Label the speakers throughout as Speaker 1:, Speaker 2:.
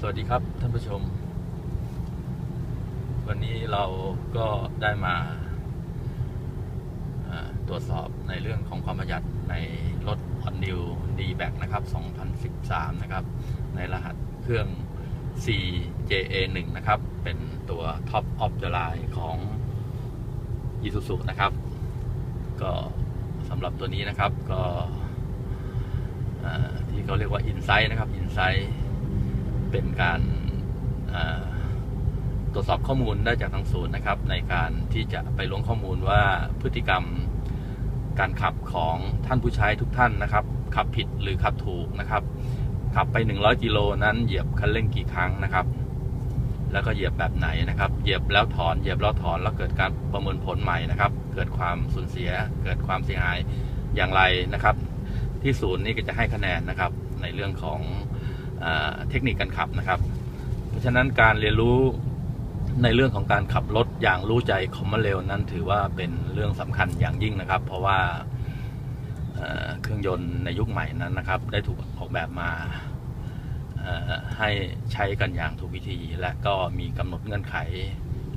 Speaker 1: สวัสดีครับท่านผู้ชม วันนี้เราก็ได้มาตรวจสอบในเรื่องของความประหยัดในรถ All New d b a c นะครับ 2013 นะครับ ในรหัสเครื่อง CJA1 นะครับ เป็นตัว Top of the Line ของ Isuzu นะครับ ก็สำหรับตัวนี้นะครับก็ที่เขาเรียกว่า Insight นะครับ Insight เป็นการตรวจสอบข้อมูลได้จากทางศูนย์นะครับ ในการที่จะไปล้วงข้อมูลว่าพฤติกรรมการขับของท่านผู้ใช้ทุกท่านนะครับ ขับผิดหรือขับถูกนะครับ ขับไป 100 กิโลนั้นเหยียบคันเร่งกี่ครั้งนะครับ แล้วก็เหยียบแบบไหนนะครับ เหยียบแล้วถอนเหยียบแล้วถอนแล้วเกิดการประเมินผลใหม่นะครับ เกิดความสูญเสีย เกิดความเสียหายอย่างไรนะครับ ที่ศูนย์นี่ก็จะให้คะแนนนะครับในเรื่องของ เทคนิคการขับนะครับ เพราะฉะนั้นการเรียนรู้ในเรื่องของการขับรถอย่างรู้ใจคอมมอนเร็วนั้นถือว่าเป็นเรื่องสำคัญอย่างยิ่งนะครับ เพราะว่าเครื่องยนต์ในยุคใหม่นั้นนะครับ ได้ถูกออกแบบมาให้ใช้กันอย่างถูกวิธี และก็มีกำหนดเงื่อนไข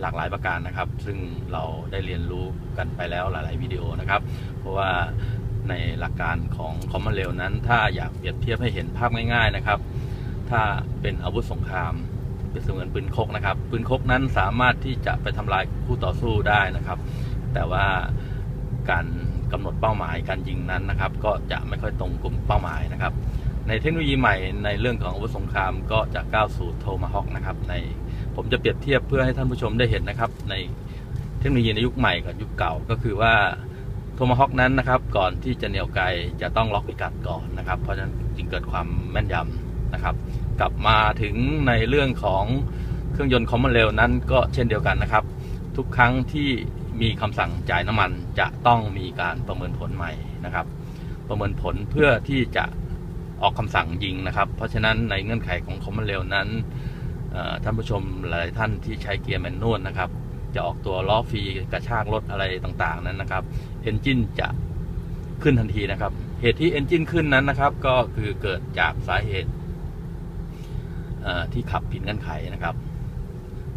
Speaker 1: หลากหลายประการนะครับ ซึ่งเราได้เรียนรู้กันไปแล้วหลาย ๆ วิดีโอนะครับ เพราะว่าในหลักการของคอมมอนเร็วนั้น ถ้าอยากเปรียบเทียบให้เห็นภาพง่าย ๆ นะครับ ถ้าเป็นอาวุธสงครามเป็นเสมือนปืนคกนะครับ ปืนคกนั้นสามารถที่จะไปทำลายคู่ต่อสู้ได้นะครับ แต่ว่าการกำหนดเป้าหมายการยิงนั้นนะครับ ก็จะไม่ค่อยตรงกลุ่มเป้าหมายนะครับ ในเทคโนโลยีใหม่ในเรื่องของอาวุธสงครามก็จะก้าวสู่โทมาฮอกนะครับ ในผมจะเปรียบเทียบเพื่อให้ท่านผู้ชมได้เห็นนะครับ ในเทคโนโลยีในยุคใหม่กับยุคเก่าก็คือว่าโทมาฮอกนั้นนะครับ ก่อนที่จะเหนี่ยวไกลจะต้องล็อกพิกัดก่อนนะครับ เพราะฉะนั้นจึงเกิดความแม่นยำ นะครับ กลับมาถึงในเรื่องของเครื่องยนต์คอมมอนเรลนั้นก็เช่นเดียวกันนะครับ ทุกครั้งที่มีคำสั่งจ่ายน้ำมันจะต้องมีการประเมินผลใหม่นะครับ ประเมินผลเพื่อที่จะออกคำสั่งยิงนะครับ เพราะฉะนั้นในเงื่อนไขของคอมมอนเรลนั้นท่านผู้ชมหลายท่านที่ใช้เกียร์แมนนวลนะครับ จะออกตัวล้อฟรีกระชากรถอะไรต่างๆนั้นนะครับเอนจินจะขึ้นทันทีนะครับ เหตุที่เอนจินขึ้นนั้นนะครับ ก็คือเกิดจากสาเหตุ ที่ขับผิดเงื่อนไขนะครับ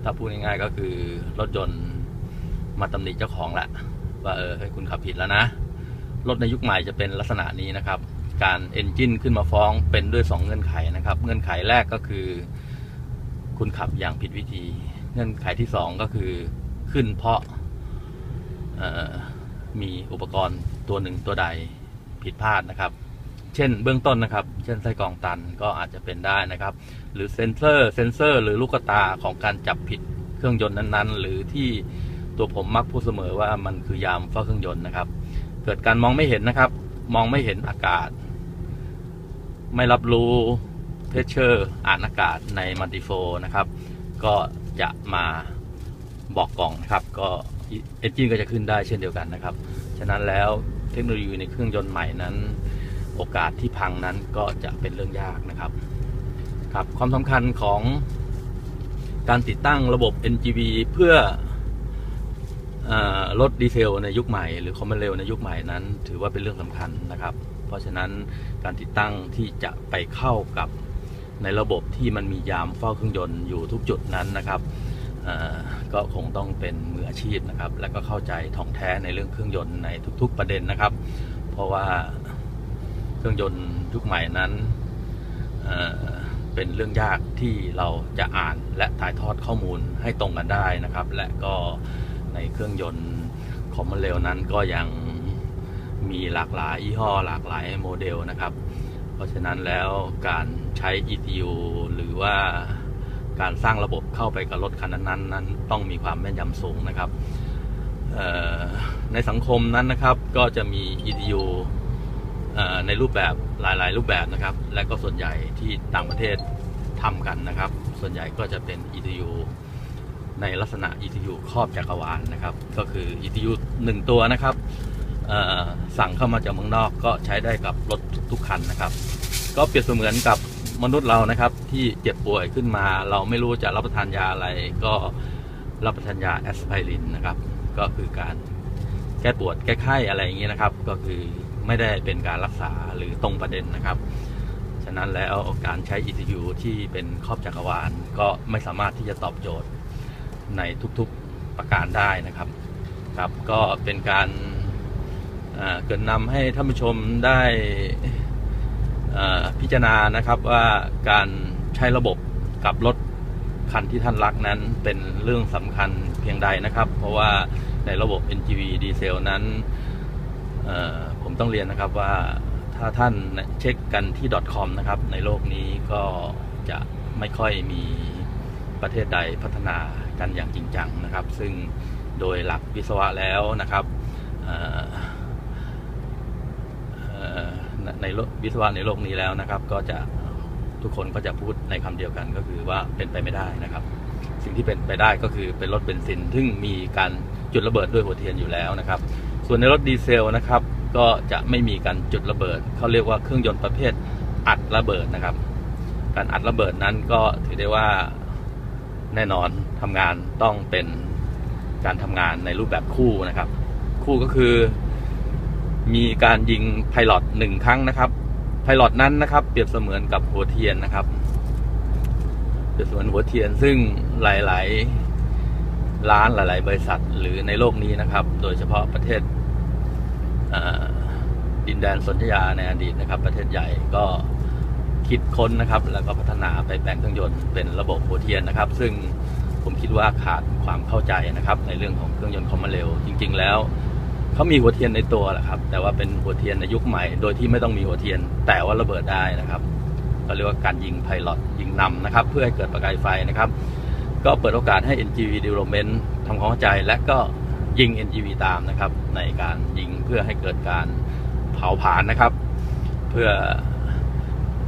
Speaker 1: ถ้าพูดง่ายๆก็คือรถยนต์มาตำหนิเจ้าของแหละว่าเออให้คุณขับผิดแล้วนะ รถในยุคใหม่จะเป็นลักษณะนี้นะครับ การเอนจินขึ้นมาฟ้องเป็นด้วย 2 เงื่อนไขนะครับ เงื่อนไขแรกก็คือ คุณขับอย่างผิดวิธี เงื่อนไขที่ 2 ก็คือขึ้นเพราะมีอุปกรณ์ตัวหนึ่งตัวใดผิดพลาดนะครับ เช่นเบื้องต้นนะครับ เช่นไส้กรองตันก็อาจจะเป็นได้นะครับ หรือเซนเซอร์เซนเซอร์ หรือลูกตาของการจับผิดเครื่องยนต์นั้นๆ หรือที่ตัวผมมักพูดเสมอว่ามันคือยามเฝ้าเครื่องยนต์นะครับ เกิดการมองไม่เห็นนะครับ มองไม่เห็นอากาศ ไม่รับรู้เพชเชอร์อ่านอากาศในมัลติโฟนะครับ ก็จะมาบอกกล่องนะครับ ก็เอนจินก็จะขึ้นได้เช่นเดียวกันนะครับ ฉะนั้นแล้วเทคโนโลยีในเครื่องยนต์ใหม่นั้น โอกาสที่พังนั้นก็จะเป็นเรื่องยากนะครับครับความสำคัญของการติดตั้งระบบ NGV เพื่ออลดดีเซลในยุคใหม่ หรือคอมมนเรลในยุคใหม่นั้น ถือว่าเป็นเรื่องสำคัญนะครับ เพราะฉะนั้นการติดตั้งที่จะไปเข้ากับในระบบที่มันมียามเฝ้าเครื่องยนต์อยู่ทุกจุดนั้นนะครับก็คงต้องเป็นมืออาชีพนะครับ และก็เข้าใจท่องแท้ในเรื่องเครื่องยนต์ในทุก ๆ ประเด็นนะครับ เพราะว่า เครื่องยนต์ยุคใหม่นั้นเเป็นเรื่องยากที่เราจะอ่านและถ่ายทอดข้อมูลให้ตรงกันได้นะครับ และก็ในเครื่องยนต์คอมมอนเรลนั้นก็ยังมีหลากหลายยี่ห้อหลากหลายโมเดลนะครับ เพราะฉะนั้นแล้วการใช้ ETU หรือว่าการสร้างระบบเข้าไปกับรถคันนั้นๆนั้นต้องมีความแม่นยำสูงนะครับในสังคมนั้นนะครับก็จะมี ETU ในรูปแบบหลาย ๆ รูปแบบนะครับ และก็ส่วนใหญ่ที่ต่างประเทศทำกันนะครับ ส่วนใหญ่ก็จะเป็น ETU ในลักษณะ ETU ครอบจักรวาลนะครับ ก็คือ ETU หนึ่งตัวนะครับสั่งเข้ามาจากเมืองนอกก็ใช้ได้กับรถทุกคันนะครับ ก็เปรียบเสมือนกับมนุษย์เรานะครับ ที่เจ็บป่วยขึ้นมา เราไม่รู้จะรับประทานยาอะไร ก็รับประทานยาแอสไพรินนะครับ ก็คือการแก้ปวดแก้ไข้อะไรอย่างนี้นะครับ ก็คือ ไม่ได้เป็นการรักษาหรือตรงประเด็นนะครับ ฉะนั้นแล้วการใช้ ECU ที่เป็นครอบจักรวาล ก็ไม่สามารถที่จะตอบโจทย์ในทุกๆประการได้นะครับครับก็เป็นการอ่าเกินนำให้ท่านผู้ชมได้อ่าพิจารณานะครับว่าการใช้ระบบกับรถคันที่ท่านรักนั้นเป็นเรื่องสำคัญเพียงใดนะครับ เพราะว่าในระบบ NGV ดีเซลนั้นเอ่อ ผมต้องเรียนนะครับว่าถ้าท่านเช็คกันที่ .com นะครับ ในโลกนี้ก็จะไม่ค่อยมีประเทศใดพัฒนากันอย่างจริงจังนะครับ ซึ่งโดยหลักวิศวะแล้วนะครับในวิศวะในโลกนี้แล้วนะครับ ก็จะทุกคนก็จะพูดในคำเดียวกันก็คือว่าเป็นไปไม่ได้นะครับ สิ่งที่เป็นไปได้ก็คือเป็นรถเบนซิน ซึ่งมีการจุดระเบิดด้วยหัวเทียนอยู่แล้วนะครับ ส่วนในรถดีเซลนะครับ ก็จะไม่มีการจุดระเบิดเขาเรียกว่าเครื่องยนต์ประเภทอัดระเบิดนะครับ การอัดระเบิดนั้นก็ถือได้ว่าแน่นอนทำงานต้องเป็นการทำงานในรูปแบบคู่นะครับ คู่ก็คือ มีการยิงไพลอตหนึ่งครั้งนะครับไพลอตนั้นนะครับ เปรียบเสมือนกับหัวเทียนนะครับเปรียบเสมือนหัวเทียนซึ่งหลายๆร้านหลาย ๆ บริษัทหรือในโลกนี้นะครับ โดยเฉพาะประเทศอ่า ดินแดนสนธยาในอดีตนะครับ ประเทศใหญ่ก็คิดค้นนะครับ แล้วก็พัฒนาไปแปลงเครื่องยนต์เป็นระบบหัวเทียนนะครับ ซึ่งผมคิดว่าขาดความเข้าใจนะครับ ในเรื่องของเครื่องยนต์คอมมาเร็วจริง ๆ แล้วเขามีหัวเทียนในตัวแหละครับ แต่ว่าเป็นหัวเทียนในยุคใหม่ โดยที่ไม่ต้องมีหัวเทียน แต่ว่าระเบิดได้นะครับก็เรียกว่าการยิงไพลอตยิงนำนะครับ เพื่อให้เกิดประกายไฟนะครับ ก็เปิดโอกาสให้ NGV Development ทำความเข้าใจและก็ยิง NGV ตามนะครับ ในการยิงเพื่อให้เกิดการาผลาญนะครับ เพื่อ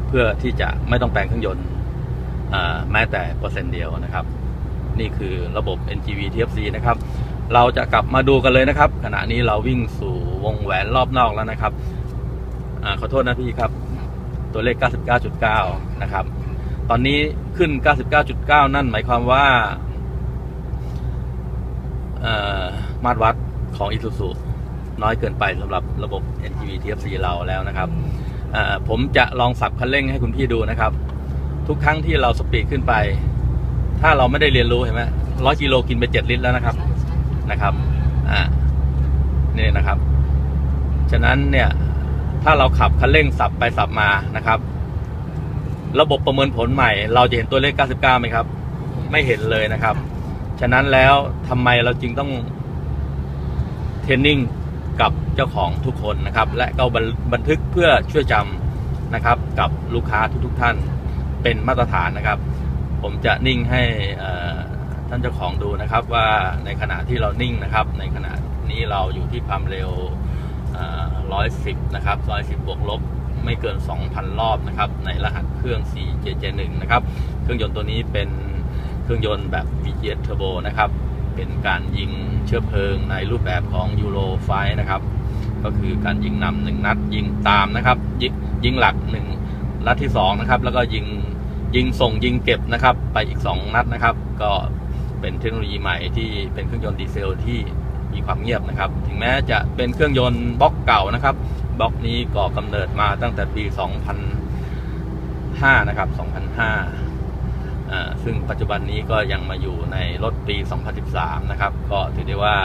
Speaker 1: เพื่อที่จะไม่ต้องแปลงเครื่องยนต์แม้แต่เปอร์เซ็นต์เดียวนะครับ นี่คือระบบ NGV TFC นะครับ เราจะกลับมาดูกันเลยนะครับ ขณะนี้เราวิ่งสู่วงแหวนรอบนอกแล้วนะครับอขอโทษนะพี่ครับ ตัวเลข 99.9 นะครับ ตอนนี้ขึ้น 99.9 นั่นหมายความว่ามาตรวัดของ Isuzu น้อยเกินไปสำหรับระบบ NGV TFC เราแล้วนะครับผมจะลองสับคันเร่งให้คุณพี่ดูนะครับ ทุกครั้งที่เราสปีดขึ้นไป ถ้าเราไม่ได้เรียนรู้เห็นไหมร้อยกิโลกินไป7ลิตรแล้วนะครับนะครับอ่านี่นะครับ ฉะนั้นเนี่ยถ้าเราขับคันเร่งสับไปสับมานะครับ ระบบประเมินผลใหม่ เราจะเห็นตัวเลข 99ไหมครับ ไม่เห็นเลยนะครับ ฉะนั้นแล้วทำไมเราจึงต้องเทรนนิ่ง กับเจ้าของทุกคนนะครับ และก็บันบันทึกเพื่อช่วยจำนะครับกับลูกค้าทุกๆท่านเป็นมาตรฐานนะครับ ผมจะนิ่งให้ท่านเจ้าของดูนะครับว่าในขณะที่เรานิ่งนะครับ ในขณะนี้เราอยู่ที่ความเร็วร้อยสิบนะครับร้อยสิบบวกลบไม่เกิน 2,000 รอบนะครับ ในรหัสเครื่อง 4JJ1 นะครับ เครื่องยนต์ตัวนี้เป็นเครื่องยนต์แบบ VGS Turbo นะครับ เป็นการยิงเชื้อเพลิงในรูปแบบของ Euro 5นะครับ ก็คือการยิงนำหนึ่งนัดยิงตามนะครับ ยิงยิงหลักหนึ่งนัดที่สองนะครับ แล้วก็ยิงยิงส่งยิงเก็บนะครับ ไปอีก2นัดนะครับ ก็เป็นเทคโนโลยีใหม่ที่เป็นเครื่องยนต์ดีเซลที่มีความเงียบนะครับ ถึงแม้จะเป็นเครื่องยนต์บล็อกเก่านะครับบล็อกนี้ก่อกำเนิดมาตั้งแต่ปี 2005 นะครับ 2005 ซึ่งปัจจุบันนี้ก็ยังมาอยู่ในรถปี 2013 นะครับ ก็ถือได้ว่า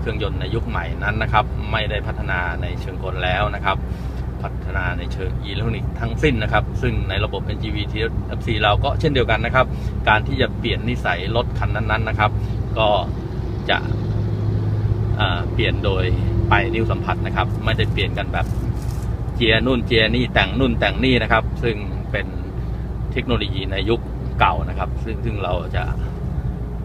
Speaker 1: เครื่องยนต์ในยุคใหม่นั้นนะครับ ไม่ได้พัฒนาในเชิงกลแล้วนะครับ พัฒนาในเชิงอิเล็กทรอนิกส์ทั้งสิ้นนะครับ ซึ่งในระบบ NGV TFC เราก็เช่นเดียวกันนะครับ การที่จะเปลี่ยนนิสัยรถคันนั้นๆนะครับ ก็จะเปลี่ยนโดยไปนิ้วสัมผัสนะครับ ไม่ได้เปลี่ยนกันแบบเจียนู่นเจียนี่แต่งนู่นแต่งนี่นะครับ ซึ่งเป็นเทคโนโลยีในยุค เก่านะครับ ซึ่งซึ่งเราจะ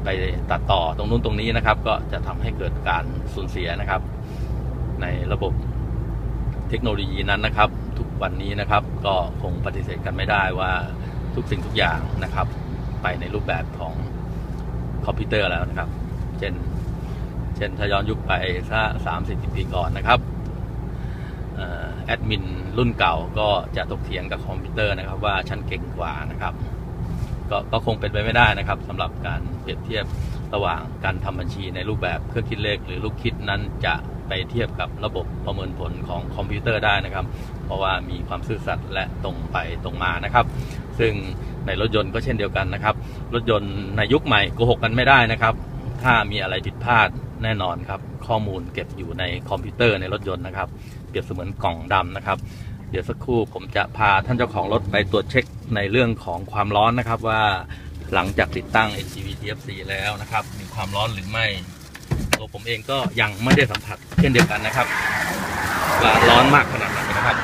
Speaker 1: ไปตัดต่อตรงนู้นตรงนี้นะครับ ก็จะทำให้เกิดการสูญเสียนะครับ ในระบบเทคโนโลยีนั้นนะครับ ทุกวันนี้นะครับก็คงปฏิเสธกันไม่ได้ว่าทุกสิ่งทุกอย่างนะครับ ไปในรูปแบบของคอมพิวเตอร์แล้วนะครับ เช่นเช่นถ้าย้อนยุคไปสักสามสิบปีก่อนนะครับแอดมินรุ่นเก่าก็จะตกเถียงกับคอมพิวเตอร์นะครับ ว่าฉันเก่งกว่านะครับ ก็ก็คงเป็นไปไม่ได้นะครับสำหรับการเปรียบเทียบระหว่างการทำบัญชีในรูปแบบเครื่องคิดเลขหรือลูกคิดนั้นจะไปไปเทียบกับระบบประเมินผลของคอมพิวเตอร์ได้นะครับ เพราะว่ามีความซื่อสัตย์และตรงไปตรงมานะครับ ซึ่งในรถยนต์ก็เช่นเดียวกันนะครับ รถยนต์ในยุคใหม่โกหกกันไม่ได้นะครับ ถ้ามีอะไรผิดพลาดแน่นอนครับ ข้อมูลเก็บอยู่ในคอมพิวเตอร์ในรถยนต์นะครับ เปรียบเสมือนกล่องดำนะครับ เดี๋ยวสักครู่ผมจะพาท่านเจ้าของรถไปตรวจเช็คในเรื่องของความร้อนนะครับว่าหลังจากติดตั้ง NGV TFC แล้วนะครับ มีความร้อนหรือไม่ตัวผมเองก็ยังไม่ได้สัมผัสเช่นเดียวกันนะครับว่าร้อนมากขนาดไหนนะครับ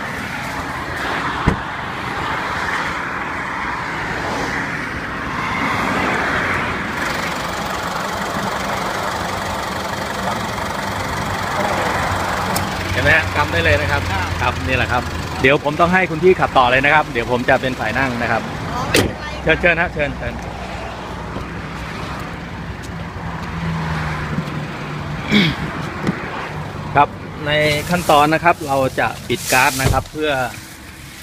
Speaker 1: เห็นไหมฮะกำได้เลยนะครับ ครับนี่แหละครับ เดี๋ยวผมต้องให้คุณพี่ขับต่อเลยนะครับ เดี๋ยวผมจะเป็นฝ่ายนั่งนะครับ เชิญเชิญฮะเชิญเชิญครับในขั้นตอนนะครับ เราจะปิดการ์ดนะครับ เพื่อ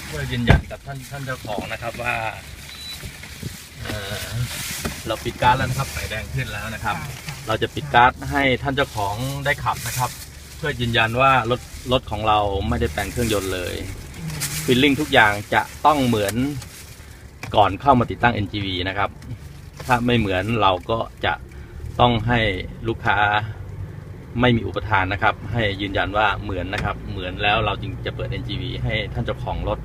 Speaker 1: เพื่อยืนยันกับท่านท่านเจ้าของนะครับว่าเอ่อเราปิดการ์ดแล้วนะครับไฟแดงขึ้นแล้วนะครับ เราจะปิดการ์ดให้ท่านเจ้าของได้ขับนะครับ เพื่อยืนยันว่ารถรถของเราไม่ได้แต่งเครื่องยนต์เลย ฟิลลิ่งทุกอย่างจะต้องเหมือนก่อนเข้ามาติดตั้ง NGV นะครับ ถ้าไม่เหมือนเราก็จะต้องให้ลูกค้าไม่มีอุปทานนะครับ ให้ยืนยันว่าเหมือนนะครับ เหมือนแล้วเราจึงจะเปิด NGV ให้ท่านเจ้าของรถ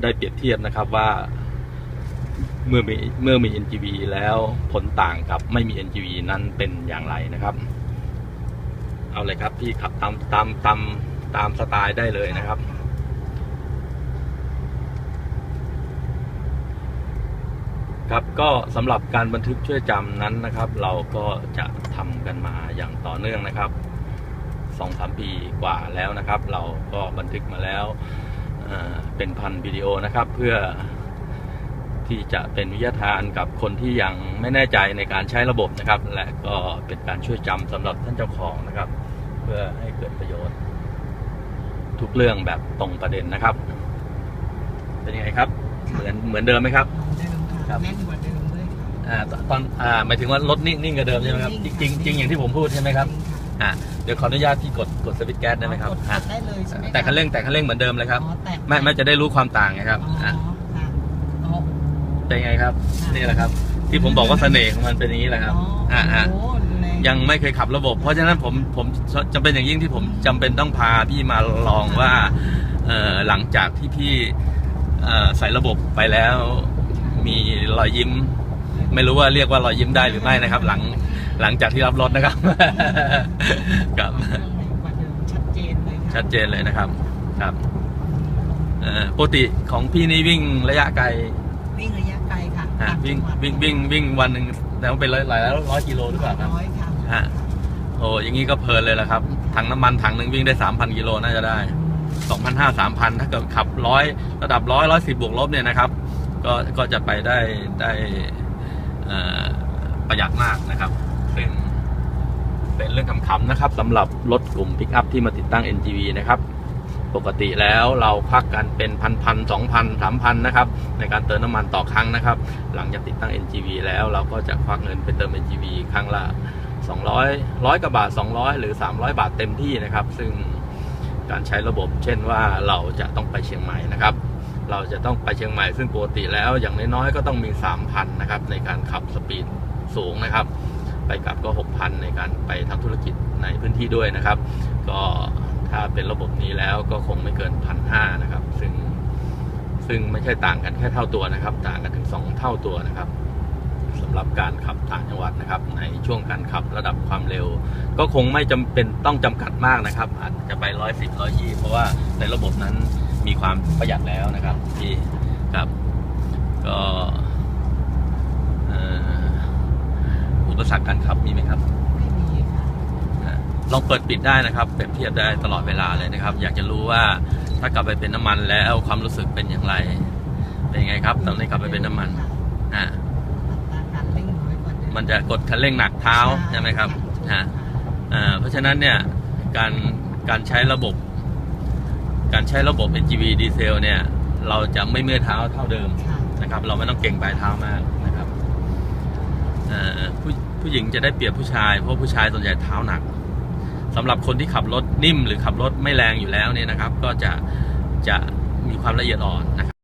Speaker 1: ได้เปรียบเทียบนะครับว่าเมื่อมีเมื่อมี NGV แล้วผลต่างกับไม่มี NGV นั้นเป็นอย่างไรนะครับ เอาเลยครับพี่ขับตามตามตามตามสไตล์ได้เลยนะครับ ครับก็สำหรับการบันทึกช่วยจำนั้นนะครับ เราก็จะทำกันมาอย่างต่อเนื่องนะครับสองสามปีกว่าแล้วนะครับ เราก็บันทึกมาแล้วเเป็นพันวิดีโอนะครับ เพื่อที่จะเป็นวิทยาทานกับคนที่ยังไม่แน่ใจในการใช้ระบบนะครับ และก็เป็นการช่วยจำสำหรับท่านเจ้าของนะครับ เพื่อให้เกิดประโยชน์ ทุกเรื่องแบบตรงประเด็นนะครับ เป็นยังไงครับ เหมือนเหมือนเดิมไหมครับ ครับ
Speaker 2: แน่นกว่าเดิมด้วยค่ะ
Speaker 1: อ่าตตอนอ่าหมายถึงว่ารถนิ่งนิ่งกว่าเดิมใช่ไหมครับจริงจริงๆอย่างที่ผมพูดใช่ไหมครับอ่าเดี๋ยวขออนุญาตที่กดกดสวิตช์แก๊สได้ไหมครับ
Speaker 2: กด
Speaker 1: อ่า
Speaker 2: ได้เลยใช่ไหม
Speaker 1: แต่คันเร่งแต่คันเร่งเหมือนเดิมเลยครับ
Speaker 2: อ๋อแต่
Speaker 1: ไม่ไม่จะได้รู้ความต่างไงครับ
Speaker 2: อ๋อ
Speaker 1: อ่า
Speaker 2: ค่ะอ๋อ
Speaker 1: เป็นไงครับ
Speaker 2: ค่ะ
Speaker 1: นี่แหละครับ ที่ผมบอกว่าเสน่ห์ของมันเป็นอย่างนี้แหละครับ
Speaker 2: อ๋อ
Speaker 1: อ่าอ่า
Speaker 2: โอ้แรง
Speaker 1: ยังไม่เคยขับระบบ เพราะฉะนั้นผมผมจำเป็นอย่างยิ่งที่ผมจำเป็นต้องพาพี่มาลองว่าเอ่อหลังจากที่พี่เอ่อใส่ระบบไปแล้ว มีรอยยิ้ม ไม่รู้ว่าเรียกว่ารอยยิ้มได้หรือไม่นะครับ หลังหลังจากที่รับรถนะครับครับ
Speaker 2: เครื่องแรงกว่าเดิมชัดเจนเลยค่ะ
Speaker 1: ชัดเจนเลยนะครับครับเอ่อปกติของพี่นี่วิ่งระยะไกล
Speaker 2: วิ่งระยะไกลค่ะ
Speaker 1: อะ
Speaker 2: ต่า
Speaker 1: วิ่ง
Speaker 2: จัหด
Speaker 1: วิ่งวิ่งวิ่งวันหนึ่งแล้วเป็นร้อยหลายร้อยกิโลหรือเปล่าครับ
Speaker 2: ร้อยค่ะ
Speaker 1: ฮะโอ้อย่างนี้ก็เพลินเลยละครับถังน้ำมันถังหนึ่งวิ่งได้สามพันกิโลน่าจะได้สองพันห้าสามพันถ้าเกิดขับร้อยระดับร้อยร้อยสิบบวกลบเนี่ยนะครับ ก็ก็จะไปได้ได้ประหยัดมากนะครับ เป็นเป็นเรื่องขำๆนะครับสำหรับรถกลุ่มปิกอัพที่มาติดตั้ง NGV นะครับ ปกติแล้วเราควักกันเป็นพันพันสองพันสามพันนะครับ ในการเติมน้ำมันต่อครั้งนะครับ หลังจากติดตั้ง NGV แล้วเราก็จะควักเงินไปเติม NGV ครั้งละ200ร้อยกว่าบาท 200 หรือ 300 บาทเต็มที่นะครับ ซึ่งการใช้ระบบเช่นว่าเราจะต้องไปเชียงใหม่นะครับ เราจะต้องไปเชียงใหม่ซึ่งปกติแล้วอย่างน้อยๆก็ต้องมี 3,000 นะครับ ในการขับสปีดสูงนะครับ ไปกลับก็ 6,000 ในการไปทำธุรกิจในพื้นที่ด้วยนะครับ ก็ถ้าเป็นระบบนี้แล้วก็คงไม่เกินพันห้านะครับ ซึ่งซึ่งไม่ใช่ต่างกันแค่เท่าตัวนะครับ ต่างกันถึง 2 เท่าตัวนะครับสำหรับการขับต่างจังหวัดนะครับ ในช่วงการขับระดับความเร็ว ก็คงไม่จำเป็นต้องจำกัดมากนะครับ อาจจะไปร้อยสิบร้อยยี่เพราะว่าในระบบนั้น มีความประหยัดแล้วนะครับที่ครับก็เอ่ออุปสรรคการขับมีไหมครับ
Speaker 2: ไม่มีค่ะ
Speaker 1: อะลองเปิดปิดได้นะครับเปรียบเทียบได้ตลอดเวลาเลยนะครับ อยากจะรู้ว่าถ้ากลับไปเป็นน้ำมันแล้วความรู้สึกเป็นอย่างไร เป็นยังไงครับตอนนี้กลับไปเป็นน้ำมันอ่า
Speaker 2: อัตราการเร่งน้อยกว่าเดิม
Speaker 1: มันจะกดคันเร่งหนักเท้าใช่ไหมครับฮะอ่าเพราะฉะนั้นเนี่ยการการใช้ระบบ การใช้ระบบ NGV ดีเซลเนี่ย เราจะไม่เมื่อยเท้าเท่าเดิม
Speaker 2: ค่ะ
Speaker 1: นะครับ เราไม่ต้องเก่งปลายเท้ามากนะครับเอ่อผู้ผู้หญิงจะได้เปรียบผู้ชาย เพราะผู้ชายส่วนใหญ่เท้าหนักสำหรับคนที่ขับรถนิ่มหรือขับรถไม่แรงอยู่แล้วเนี่ยนะครับ ก็จะจะมีความละเอียดอ่อนนะครับ